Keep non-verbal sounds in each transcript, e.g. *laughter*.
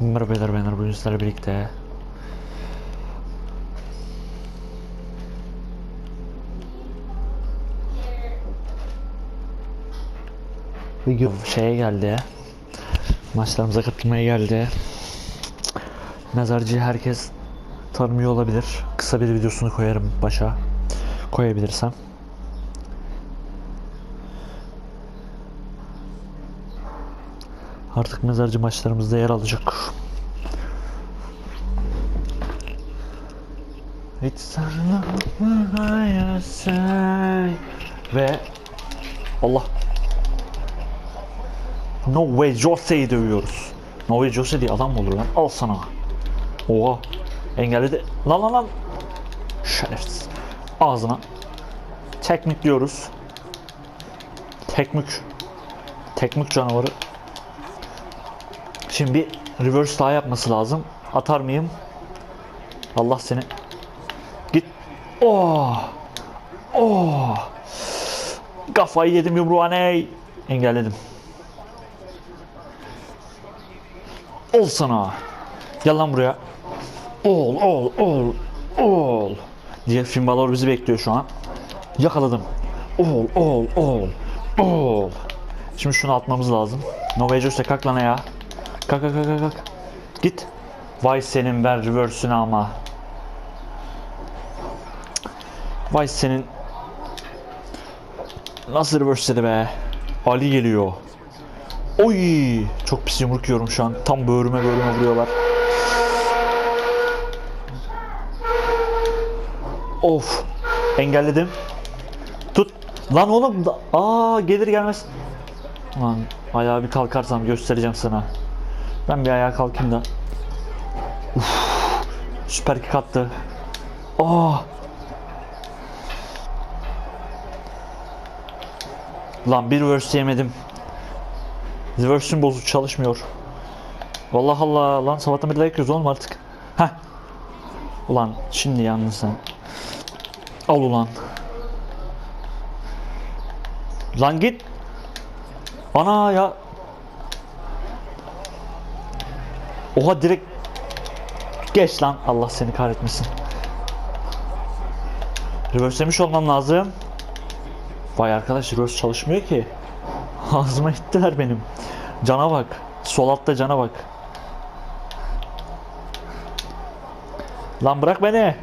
Merhaba beyler ben bugün sizlerle birlikte Video şeye geldi. Maçlarımıza katılmaya geldi. Mezarcıyı herkes tanımıyor olabilir. Kısa bir videosunu koyarım başa. Koyabilirsem Artık mezarcı maçlarımızda yer alacak. It's ve Allah No way Jose'yi dövüyoruz. No way Jose diye adam mı olur lan? Al sana. Oha. Engelledi. Lan lan lan. Şerefsiz. Ağzına. Teknik diyoruz. Tekmük. Tekmük canavarı. Şimdi bir reverse daha yapması lazım. Atar mıyım? Allah seni. Git. Oh. Oh. Kafayı yedim yumruğane. Engelledim. Ol sana. Gel lan buraya. Ol, ol, ol, ol. Diye film balor bizi bekliyor şu an. Yakaladım. Ol, ol, ol, ol. Şimdi şunu atmamız lazım. Novaya Jose kalk lan ya. Kalk kalk kalk kalk. Git. Vay senin ben reverse'ünü ama. Vay senin. Nasıl reverse'leri be? Ali geliyor. Oy! Çok pis yumruk yiyorum şu an. Tam böğrüme böğrüme vuruyorlar. Of. Engelledim. Tut. Lan oğlum. Aa gelir gelmez. Lan ayağa bir kalkarsam göstereceğim sana. Ben bir ayağa kalkayım da. Uf, süper kick attı. Aa. Lan bir verse yemedim. Reverse'ün bozuk çalışmıyor. Vallahi Allah lan sabahtan beri dayak yiyoruz oğlum artık. Heh. Ulan şimdi yandın sen. Al ulan. Lan git. Ana ya Oha direkt Geç lan. Allah seni kahretmesin. Reverse'lemiş olmam lazım. Vay arkadaş reverse çalışmıyor ki. Ağzıma ittiler benim. Cana bak. Sol altta cana bak. Lan bırak beni.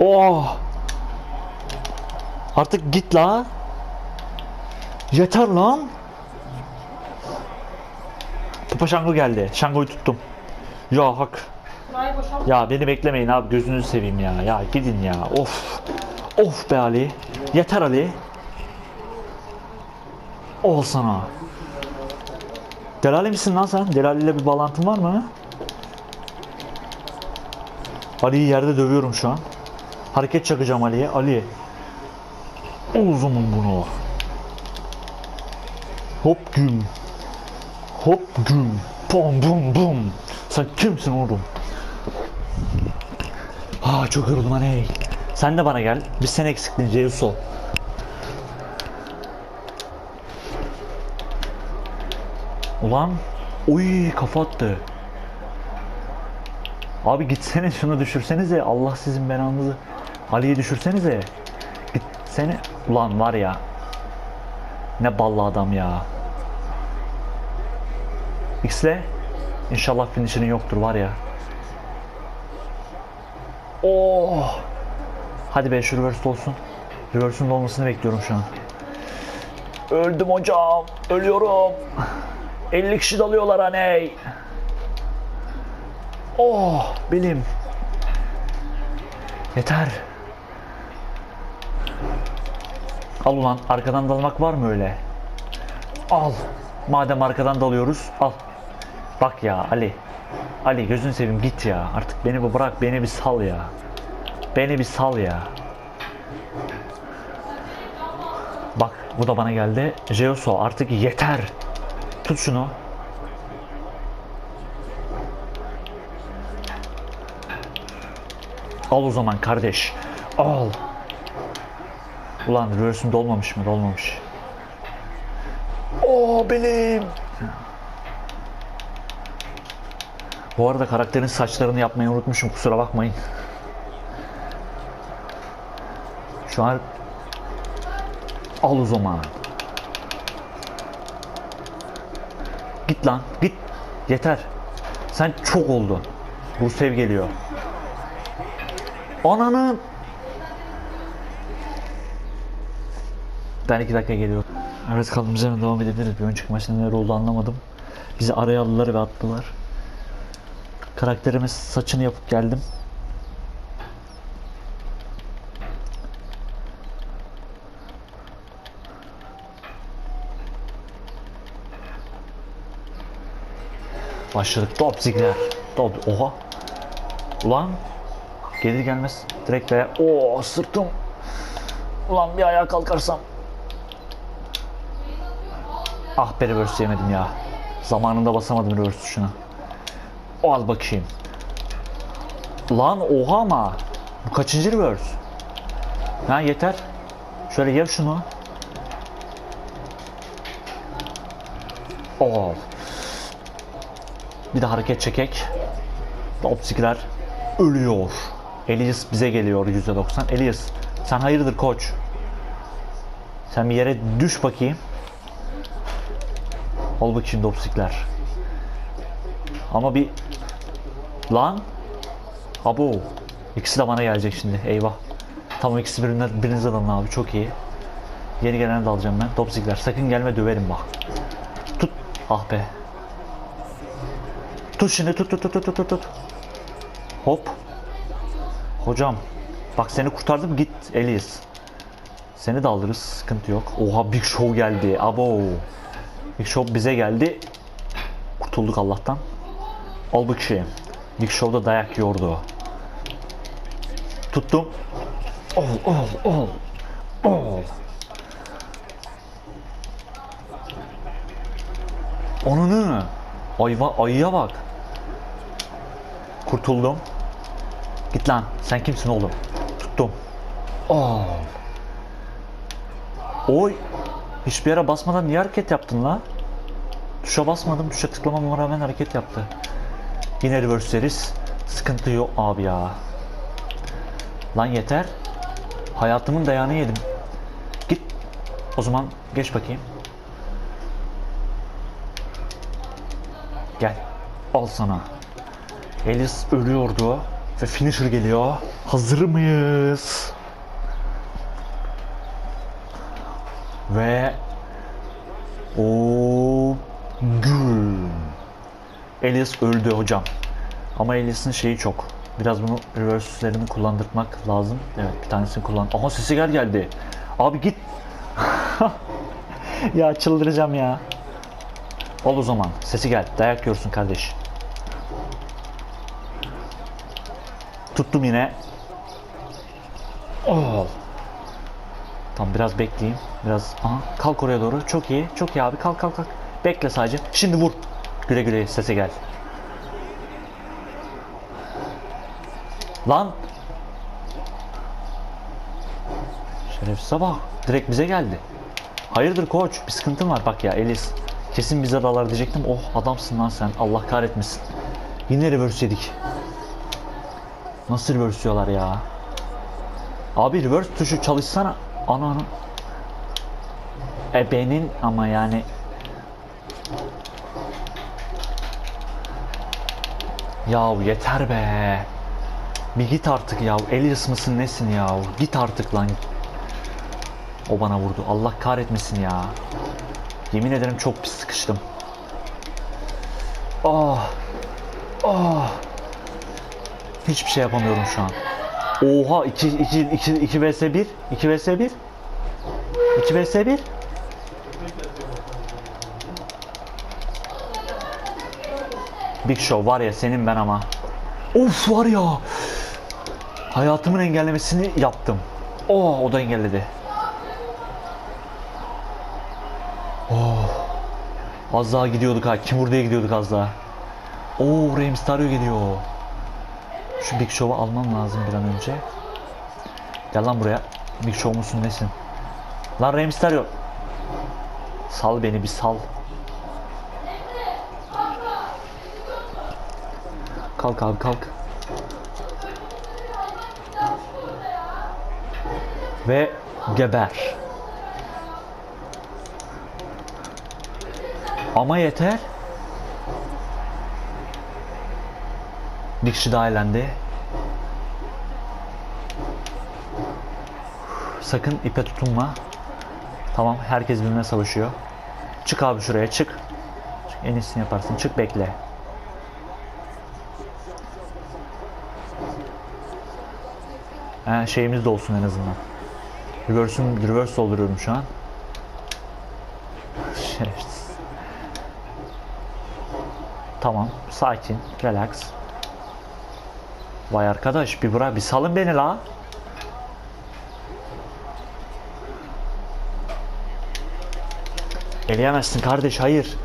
Oh. Artık git la. Yeter lan. Papa Şango geldi. Şango'yu tuttum. Ya hak. Ya beni beklemeyin abi gözünüzü seveyim ya. Ya gidin ya. Of. Of be Ali. Yeter Ali. Ol sana. Delali misin lan sen? Delali ile bir bağlantın var mı? Ali'yi yerde dövüyorum şu an. Hareket çakacağım Ali'ye. Ali. O zaman bunu. Hop güm. Hop güm. Bum bum bum. Sen kimsin oğlum? Aa çok yoruldum hani. Sen de bana gel. Biz sen eksiktin Zeus ol. Ulan. Uy kafa attı. Abi gitsene şunu düşürsenize. Allah sizin belanızı. Ali'yi düşürsenize. Gitsene. Ulan var ya. Ne ballı adam ya. X'le inşallah finish'inin yoktur var ya. Oh! Hadi be şu reverse olsun. Reverse'ün olmasını bekliyorum şu an. Öldüm hocam. Ölüyorum. 50 kişi dalıyorlar hani. Oh! Belim. Yeter. Al ulan arkadan dalmak var mı öyle? Al. Madem arkadan dalıyoruz al. Bak ya Ali. Ali gözünü seveyim git ya. Artık beni bir bırak beni bir sal ya. Beni bir sal ya. Bak bu da bana geldi. Jeoso artık yeter. Tut şunu. Al o zaman kardeş. Al. Ulan reverse'üm dolmamış mı? Dolmamış. Oo benim. Bu arada karakterin saçlarını yapmayı unutmuşum kusura bakmayın. Şu an al o zaman. Git lan git. Yeter. Sen çok oldun. Bu sev geliyor. Ananın. Ben iki dakika geliyorum. Evet kaldığımız yerden devam edebiliriz. Bir önceki maçta neler oldu anlamadım. Bizi araya aldılar ve attılar. Karakterimiz saçını yapıp geldim. Başladık. Top zigler. Top. Oha. Ulan. Gelir gelmez. Direkt be. Oo sırtım. Ulan bir ayağa kalkarsam. Ah be reverse yemedim ya. Zamanında basamadım reverse tuşuna. O al bakayım. Lan oha ama. Bu kaçıncı reverse? Ha yeter. Şöyle yev şunu. Oo. Bir de hareket çekek. Optikler ölüyor. Elias bize geliyor %90. Elias sen hayırdır koç? Sen bir yere düş bakayım. Ol bakayım dopsikler. Ama bir lan abo ikisi de bana gelecek şimdi eyvah. Tamam ikisi birine, birinize dalın abi çok iyi. Yeni gelene de alacağım ben. Dopsikler sakın gelme döverim bak. Tut. Ah be. Tut şimdi tut tut tut tut tut tut. Hop. Hocam bak seni kurtardım git Elias. Seni de alırız sıkıntı yok. Oha Big Show geldi. Abo. Big Show bize geldi. Kurtulduk Allah'tan. Al bakayım. Big Show'da dayak yiyordu. Tuttum. Ol ol ol. Ol. Onunu. Ayva, ayıya bak. Kurtuldum. Git lan. Sen kimsin oğlum? Tuttum. Aa. Oy. Hiçbir yere basmadan niye hareket yaptın la? Tuşa basmadım. Tuşa tıklamama rağmen hareket yaptı. Yine reverse deriz. Sıkıntı yok abi ya. Lan yeter. Hayatımın dayağını yedim. Git. O zaman geç bakayım. Gel. Al sana. Elis ölüyordu. Ve finisher geliyor. Hazır mıyız? Ve o Elias öldü hocam. Ama Elias'ın şeyi çok. Biraz bunu reverse'lerini kullandırmak lazım. Evet bir tanesini kullan. Aha sesi gel geldi. Abi git. *laughs* ya çıldıracağım ya. Ol o zaman. Sesi gel. Dayak yiyorsun kardeş. Tuttum yine. Ol. Tamam biraz bekleyeyim. Biraz aha kalk oraya doğru. Çok iyi. Çok iyi abi. Kalk kalk kalk. Bekle sadece. Şimdi vur. Güle güle sese gel. Lan. Şerefsize bak. Direkt bize geldi. Hayırdır koç? Bir sıkıntın var. Bak ya Elis. Kesin bize dalar diyecektim. Oh adamsın lan sen. Allah kahretmesin. Yine reverse yedik. Nasıl reverse diyorlar ya? Abi reverse tuşu çalışsana. Ana ana. Ebenin ama yani. Yahu yeter be. Bir git artık ya. Elias mısın nesin ya? Git artık lan. O bana vurdu. Allah kahretmesin ya. Yemin ederim çok pis sıkıştım. Ah. Ah. Hiçbir şey yapamıyorum şu an. Oha 2 2 2 2 vs 1 2 vs 1 2 vs 1 Big Show var ya senin ben ama. Of var ya. Hayatımın engellemesini yaptım. Oh o da engelledi. Oh. Az daha gidiyorduk ha. Kim diye gidiyorduk az daha. Oo Rey Mysterio geliyor. Şu Big Show'u almam lazım bir an önce. Gel lan buraya. Big Show musun nesin? Lan Rey Mysterio. Sal beni bir sal. Kalk abi kalk. Ve geber. Ama yeter. Bir kişi daha elendi. Sakın ipe tutunma. Tamam herkes birbirine savaşıyor. Çık abi şuraya çık. Çık, En iyisini yaparsın. Çık bekle. Şeyimiz de olsun en azından. Reverse'üm, reverse dolduruyorum şu an. Tamam, sakin, relax. Vay arkadaş, bir bırak, bir salın beni la. Eleyemezsin kardeş, hayır.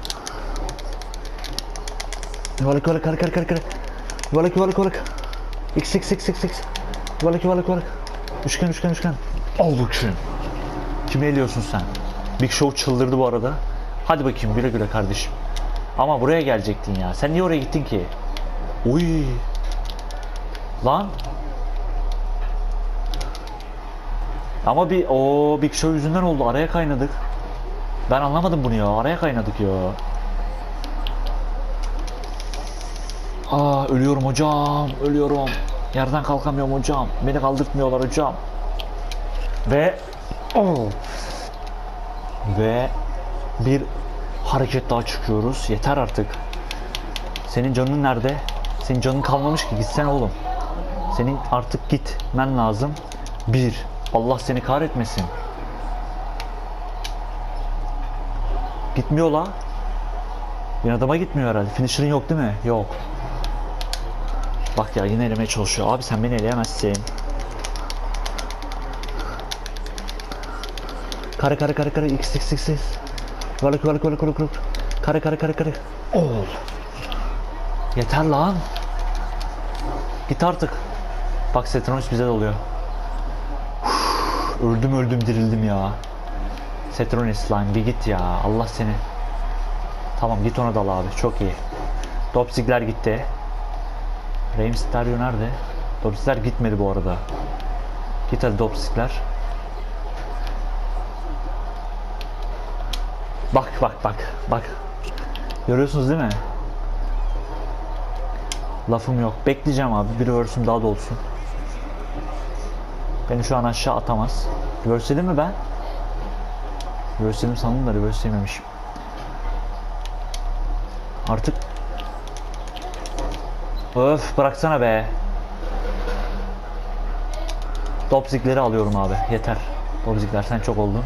Yuvarlak yuvarlak yuvarlak yuvarlak yuvarlak. Yuvarlak yuvarlak x x x x. Yuvarlak yuvarlak yuvarlak. Üçgen üçgen üçgen. Al bakayım. Kimi eliyorsun sen? Big Show çıldırdı bu arada. Hadi bakayım güle güle kardeşim. Ama buraya gelecektin ya. Sen niye oraya gittin ki? Uy. Lan. Ama bir o Big Show yüzünden oldu. Araya kaynadık. Ben anlamadım bunu ya. Araya kaynadık ya. Aa ölüyorum hocam. Ölüyorum. Yerden kalkamıyorum hocam. Beni kaldırtmıyorlar hocam. Ve oh. ve bir hareket daha çıkıyoruz. Yeter artık. Senin canın nerede? Senin canın kalmamış ki gitsen oğlum. Senin artık gitmen lazım. Bir. Allah seni kahretmesin. Gitmiyor la. Bir adama gitmiyor herhalde. Finisher'ın yok değil mi? Yok. Bak ya yine elemeye çalışıyor. Abi sen beni eleyemezsin. Kare kare kare kare x x x x. Yuvarlak yuvarlak yuvarlak yuvarlak yuvarlak. Kare kare kare kare. Ol. Yeter lan. Git artık. Bak Setronis bize de oluyor. Uf, öldüm öldüm dirildim ya. Setronis lan bir git ya. Allah seni. Tamam git ona dal abi. Çok iyi. Dopsigler gitti. Rey Mysterio nerede? Dopsigler gitmedi bu arada. Git hadi Dopsigler. Bak bak bak bak. Görüyorsunuz değil mi? Lafım yok. Bekleyeceğim abi. Bir reverse'üm daha da olsun. Beni şu an aşağı atamaz. Reverse'ledim mi ben? Reverse'ledim sandım da reverse'lememişim. Artık Öf bıraksana be. Topzikleri alıyorum abi. Yeter. Topzikler sen çok oldun.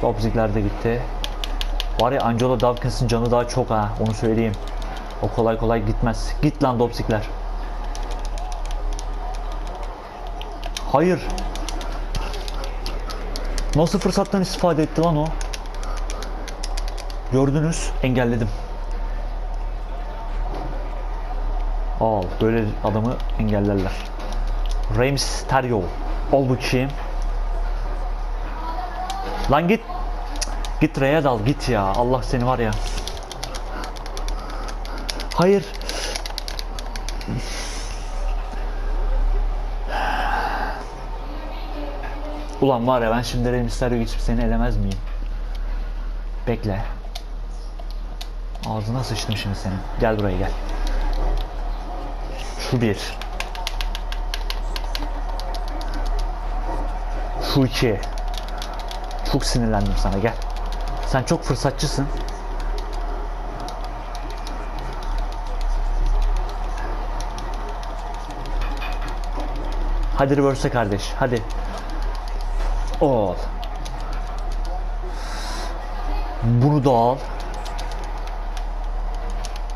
Topzikler de gitti. Var ya Angelo Dawkins'in canı daha çok ha. Onu söyleyeyim. O kolay kolay gitmez. Git lan Topzikler. Hayır. Nasıl fırsattan istifade etti lan o? Gördünüz. Engelledim. Al böyle adamı engellerler. Rey Mysterio. Ol bakayım. Lan git. Git Rey'e dal git ya. Allah seni var ya. Hayır. Ulan var ya ben şimdi Rey Mysterio geçip seni elemez miyim? Bekle. Ağzına sıçtım şimdi senin. Gel buraya gel. Şu bir. Şu iki. Çok sinirlendim sana gel. Sen çok fırsatçısın. Hadi reverse kardeş hadi. Ol. Bunu da al.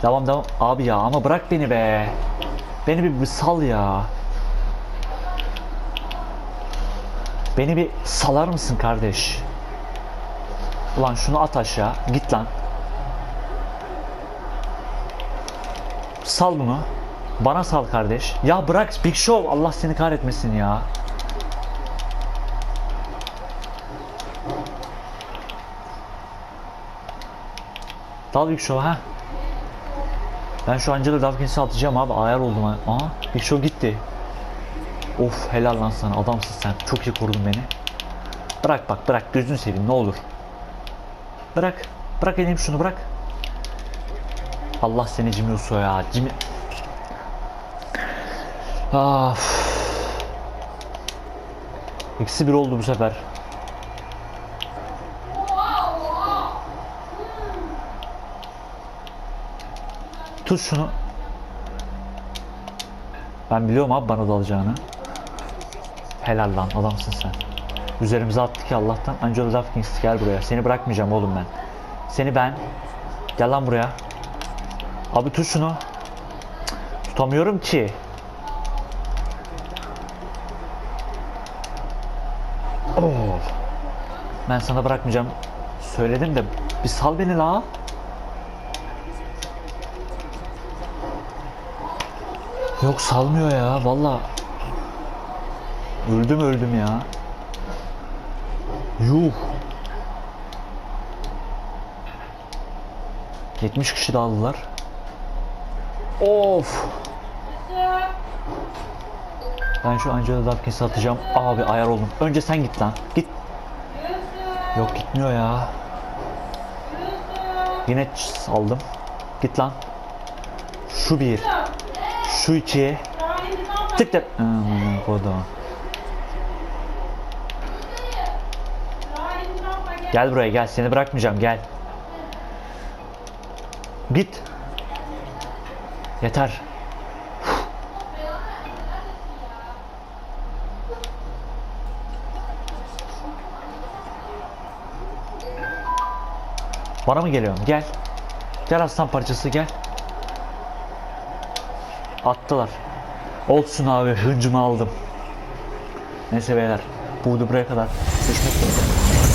Devam devam. Abi ya ama bırak beni be. Beni bir, sal ya. Beni bir salar mısın kardeş? Ulan şunu at aşağı. Git lan. Sal bunu. Bana sal kardeş. Ya bırak Big Show. Allah seni kahretmesin ya. Dal Big Show ha. Ben şu Angela Dawkins'i atacağım abi. Ayar oldum. Aha Big gitti. Of helal lan sana. Adamsın sen. Çok iyi korudun beni. Bırak bak bırak. Gözünü seveyim ne olur. Bırak. Bırak edeyim şunu bırak. Allah seni Jimmy Uso ya. Jimmy... Of. İkisi bir oldu bu sefer. Tut şunu. Ben biliyorum abi bana dalacağını. Helal lan adamsın sen. Üzerimize attık ki Allah'tan. Angelo Dawkins gel buraya. Seni bırakmayacağım oğlum ben. Seni ben. Gel lan buraya. Abi tut şunu. Tutamıyorum ki. Oh. Ben sana bırakmayacağım. Söyledim de bir sal beni la. Yok salmıyor ya valla. Öldüm öldüm ya. Yuh. 70 kişi daldılar. Of. Ben şu Angela Dawkins'i atacağım. Abi ayar oldum. Önce sen git lan. Git. Yok gitmiyor ya. Yine saldım. Git lan. Şu bir. Şu iki. Tık tık. Aman kodum. Gel buraya gel. Seni bırakmayacağım gel. Git. Yeter. Bana mı geliyorsun? Gel. Gel aslan parçası gel. Attılar. Olsun abi hıncımı aldım. Neyse beyler. Bu video buraya kadar. Görüşmek üzere.